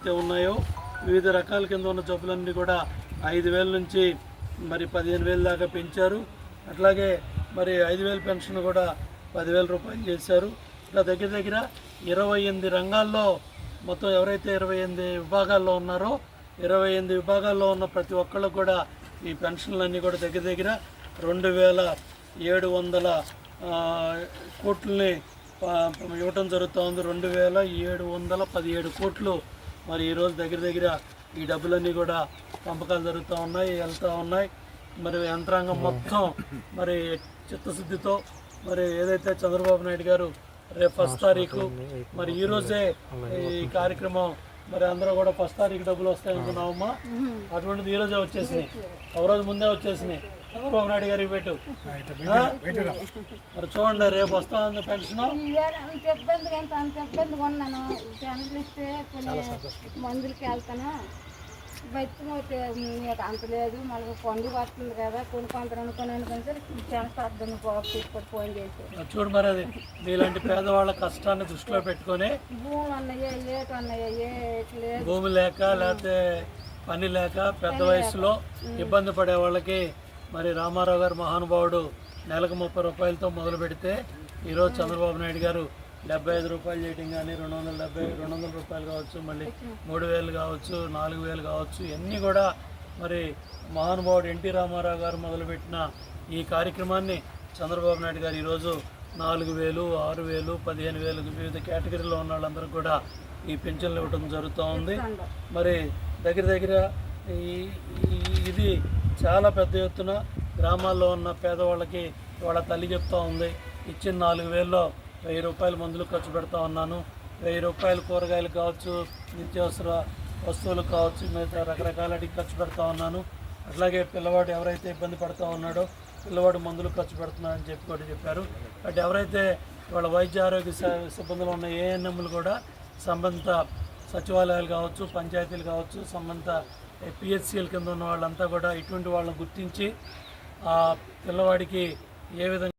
ఏవైతే ఉన్నాయో వివిధ రకాల కింద ఉన్న జబ్బులన్నీ కూడా ఐదు వేల నుంచి మరి పదిహేను వేల దాకా పెంచారు. అట్లాగే మరి ఐదు వేల పెన్షన్ కూడా పదివేల రూపాయలు చేశారు. ఇట్లా దగ్గర దగ్గర ఇరవై ఎనిమిది రంగాల్లో మొత్తం ఎవరైతే ఇరవై ఎనిమిది విభాగాల్లో ఉన్నారో ఇరవై ఎనిమిది విభాగాల్లో ఉన్న ప్రతి ఒక్కళ్ళకు కూడా ఈ పెన్షన్లన్నీ కూడా దగ్గర దగ్గర రెండు వేల ఏడు వందల కోట్లని ఇవ్వటం జరుగుతూ ఉంది రెండు వేల ఏడు వందల పదిహేడు కోట్లు మరి ఈరోజు దగ్గర దగ్గర ఈ డబ్బులన్నీ కూడా పంపకాలు జరుగుతూ ఉన్నాయి వెళ్తూ ఉన్నాయి. మరి యంత్రాంగం మొత్తం మరి చిత్తశుద్ధితో మరి ఏదైతే చంద్రబాబు నాయుడు గారు రేపు ఫస్ట్ తారీఖు మరి ఈ రోజే ఈ కార్యక్రమం మరి అందరూ కూడా ఫస్ట్ తారీఖు డబ్బులు వస్తాయి అనుకున్నామమ్మా అటువంటిది ఈ రోజే వచ్చేసినాయి. ఒక రోజు ముందే వచ్చేసినాయి. చంద్రబాబు నాయుడు గారికి పెట్టు. ఆ? మరి చూడండి రేపు వస్తా ఉంది పెన్షన్ అంత ఇబ్బందిగా అంత అంత ఇబ్బందిగా ఉన్నాను. ఫ్యామిలీ ఇస్తే కొన్ని మందులకి వెళ్తాను. మీకు అంత లేదు. మళ్ళీ పండుగ వస్తుంది కదా కొనుక్కుంటారు అనుకుని అనుకుని సరే చాలా అర్థం తీసుకొని ఫోన్ చేసి. చూడు మరి అది. మీలాంటి పేదవాళ్ళ కష్టాన్ని దృష్టిలో పెట్టుకొని భూములు అన్నాయే లేటు అన్నాయే లేదు. భూమి లేక లేకపోతే పని లేక పెద్ద వయసులో ఇబ్బంది పడే వాళ్ళకి మరి రామారావు గారు మహానుభావుడు నెలకు ముప్పై రూపాయలతో మొదలు పెడితే ఈరోజు చంద్రబాబు నాయుడు గారు డెబ్బై ఐదు రూపాయలు చేయడం కానీ రెండు వందల డెబ్బై రెండు వందల రూపాయలు కావచ్చు మళ్ళీ మూడు వేలు కావచ్చు నాలుగు వేలు కావచ్చు ఇవన్నీ కూడా మరి మహానుభావుడు ఎన్టీ రామారావు గారు మొదలుపెట్టిన ఈ కార్యక్రమాన్ని చంద్రబాబు నాయుడు గారు ఈరోజు నాలుగు వేలు ఆరు వేలు పదిహేను వేలు వివిధ కేటగిరీలో ఉన్న వాళ్ళందరూ కూడా ఈ పింఛన్లు ఇవ్వడం జరుగుతూ ఉంది. మరి దగ్గర దగ్గర ఈ- ఇది చాలా పెద్ద ఎత్తున గ్రామాల్లో ఉన్న పేదవాళ్ళకి ఇవాళ తల్లి చెప్తా ఉంది. ఇచ్చిన నాలుగు వేల్లో వెయ్యి రూపాయలు మందులు ఖర్చు పెడతా ఉన్నాను. వెయ్యి రూపాయలు కూరగాయలు కావచ్చు నిత్యావసర వస్తువులు కావచ్చు మిగతా రకరకాలకి ఖర్చు పెడతా ఉన్నాను. అట్లాగే పిల్లవాడు ఎవరైతే ఇబ్బంది పడుతూ ఉన్నాడో పిల్లవాడు మందులు ఖర్చు పెడుతున్నాడని చెప్పి కూడా చెప్పారు. బట్ ఎవరైతే వాళ్ళ వైద్య ఆరోగ్య సిబ్బందులు ఉన్న ఏఎన్ఎంలు కూడా సంబంధిత సచివాలయాలు కావచ్చు పంచాయతీలు కావచ్చు సంబంధిత పిహెచ్సిఎల్ కింద ఉన్న వాళ్ళంతా కూడా ఇటువంటి వాళ్ళని గుర్తించి ఆ పిల్లవాడికి ఏ విధంగా